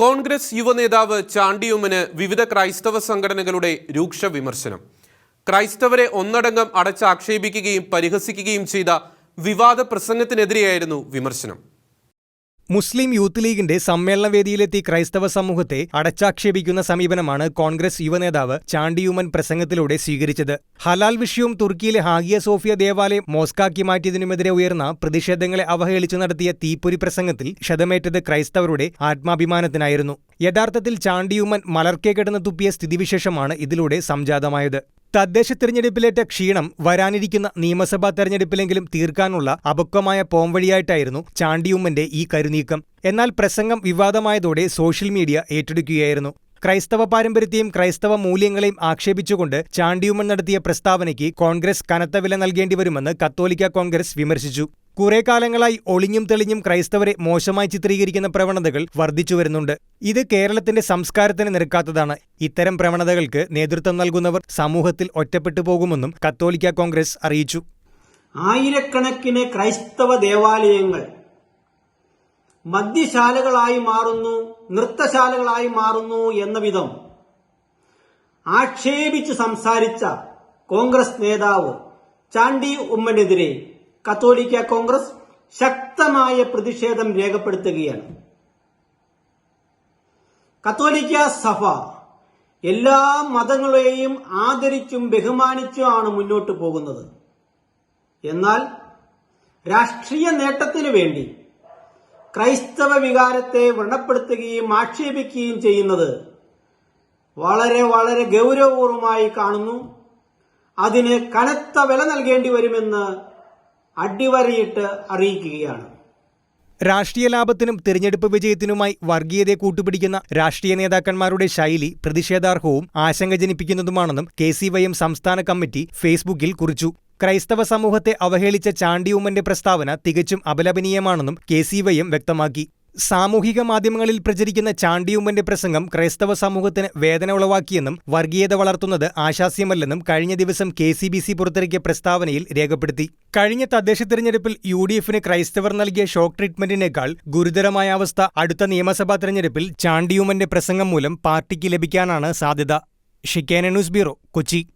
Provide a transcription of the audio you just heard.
കോൺഗ്രസ് യുവനേതാവ് ചാണ്ടിയുമ്മന് വിവിധ ക്രൈസ്തവ സംഘടനകളുടെ രൂക്ഷ വിമർശനം. ക്രൈസ്തവരെ ഒന്നടങ്കം അടച്ചാക്ഷേപിക്കുകയും പരിഹസിക്കുകയും ചെയ്ത വിവാദ പ്രസംഗത്തിനെതിരെയായിരുന്നു വിമർശനം. മുസ്ലിം യൂത്ത് ലീഗിന്റെ സമ്മേളനവേദിയിലെത്തി ക്രൈസ്തവ സമൂഹത്തെ അടച്ചാക്ഷേപിക്കുന്ന സമീപനമാണ് കോൺഗ്രസ് യുവനേതാവ് ചാണ്ടിയുമൻ പ്രസംഗത്തിലൂടെ സ്വീകരിച്ചത്. ഹലാൽ വിഷയവും തുർക്കിയിലെ ഹാഗിയ സോഫിയ ദേവാലയം മോസ്കാക്കി മാറ്റിയതിനുമെതിരെ ഉയർന്ന പ്രതിഷേധങ്ങളെ അവഹേളിച്ചു നടത്തിയ തീപ്പൊരി പ്രസംഗത്തിൽ ക്ഷതമേറ്റത് ക്രൈസ്തവരുടെ ആത്മാഭിമാനത്തിനായിരുന്നു. യഥാർത്ഥത്തിൽ ചാണ്ടിയുമൻ മലർക്കെ കിടന്ന് തുപ്പിയ സ്ഥിതിവിശേഷമാണ് ഇതിലൂടെ സംജാതമായത്. തദ്ദേശ തിരഞ്ഞെടുപ്പിലേറ്റ ക്ഷീണം വരാനിരിക്കുന്ന നിയമസഭാ തെരഞ്ഞെടുപ്പിലെങ്കിലും തീർക്കാനുള്ള അപക്വമായ പോംവഴിയായിട്ടായിരുന്നു ചാണ്ടിയുമ്മന്റെ ഈ കരുനീക്കം. എന്നാൽ പ്രസംഗം വിവാദമായതോടെ സോഷ്യൽ മീഡിയ ഏറ്റെടുക്കുകയായിരുന്നു. ക്രൈസ്തവ പാരമ്പര്യത്തെയും ക്രൈസ്തവ മൂല്യങ്ങളെയും ആക്ഷേപിച്ചുകൊണ്ട് ചാണ്ടിയുമ്മൻ നടത്തിയ പ്രസ്താവനയ്ക്ക് കോൺഗ്രസ് കനത്ത വില നൽകേണ്ടി വരുമെന്ന് കത്തോലിക്ക കോൺഗ്രസ് വിമർശിച്ചു. കുറെ കാലങ്ങളായി ഒളിഞ്ഞും തെളിഞ്ഞും ക്രൈസ്തവരെ മോശമായി ചിത്രീകരിക്കുന്ന പ്രവണതകൾ വർദ്ധിച്ചു വരുന്നുണ്ട്. ഇത് കേരളത്തിന്റെ സംസ്കാരത്തിന് നിരക്കാത്തതാണ്. ഇത്തരം പ്രവണതകൾക്ക് നേതൃത്വം നൽകുന്നവർ സമൂഹത്തിൽ ഒറ്റപ്പെട്ടു പോകുമെന്നും കത്തോലിക്ക കോൺഗ്രസ് അറിയിച്ചു. ആയിരക്കണക്കിന് ക്രൈസ്തവ ദേവാലയങ്ങൾ മദ്യശാലകളായി മാറുന്നു നൃത്തശാലകളായി മാറുന്നു എന്ന വിധം ആക്ഷേപിച്ച് സംസാരിച്ച കോൺഗ്രസ് നേതാവ് ചാണ്ടി ഉമ്മനെതിരെ കത്തോലിക്ക കോൺഗ്രസ് ശക്തമായ പ്രതിഷേധം രേഖപ്പെടുത്തുകയാണ്. കത്തോലിക്ക സഭ എല്ലാ മതങ്ങളെയും ആദരിച്ചും ബഹുമാനിച്ചുമാണ് മുന്നോട്ട് പോകുന്നത്. എന്നാൽ രാഷ്ട്രീയ നേട്ടത്തിനു വേണ്ടി ക്രൈസ്തവ വികാരത്തെ വ്രണപ്പെടുത്തുകയും ആക്ഷേപിക്കുകയും ചെയ്യുന്നത് വളരെ വളരെ ഗൗരവപൂർവമായി കാണുന്നു. അതിന് കനത്ത വില നൽകേണ്ടി വരുമെന്ന് അടിവരയിട്ട് അറിയിക്കുകയാണ്. രാഷ്ട്രീയ ലാഭത്തിനും തിരഞ്ഞെടുപ്പ് വിജയത്തിനുമായി വർഗീയതയെ കൂട്ടുപിടിക്കുന്ന രാഷ്ട്രീയ നേതാക്കന്മാരുടെ ശൈലി പ്രതിഷേധാർഹവും ആശങ്ക ജനിപ്പിക്കുന്നതുമാണെന്നും കെ സി വൈ എം സംസ്ഥാന കമ്മിറ്റി ഫേസ്ബുക്കിൽ കുറിച്ചു. ക്രൈസ്തവ സമൂഹത്തെ അവഹേളിച്ച ചാണ്ടിയുമ്മന്റെ പ്രസ്താവന തികച്ചും അപലപനീയമാണെന്നും കെ സി വൈ എം വ്യക്തമാക്കി. സാമൂഹിക മാധ്യമങ്ങളിൽ പ്രചരിക്കുന്ന ചാണ്ടിയുമ്മന്റെ പ്രസംഗം ക്രൈസ്തവ സമൂഹത്തിന് വേദന ഉളവാക്കിയെന്നും വർഗീയത വളർത്തുന്നത് ആശാസ്യമല്ലെന്നും കഴിഞ്ഞ ദിവസം കെ സി ബി സി പുറത്തിറക്കിയ പ്രസ്താവനയിൽ രേഖപ്പെടുത്തി. കഴിഞ്ഞ തദ്ദേശ തെരഞ്ഞെടുപ്പിൽ യു ഡി എഫിന് ക്രൈസ്തവർ നൽകിയ ഷോക്ക് ട്രീറ്റ്മെന്റിനേക്കാൾ ഗുരുതരമായ അവസ്ഥ അടുത്ത നിയമസഭാ തെരഞ്ഞെടുപ്പിൽ ചാണ്ടിയുമ്മന്റെ പ്രസംഗം മൂലം പാർട്ടിക്ക് ലഭിക്കാനാണ് സാധ്യത. ഷിക്കേന ന്യൂസ് ബ്യൂറോ കൊച്ചി.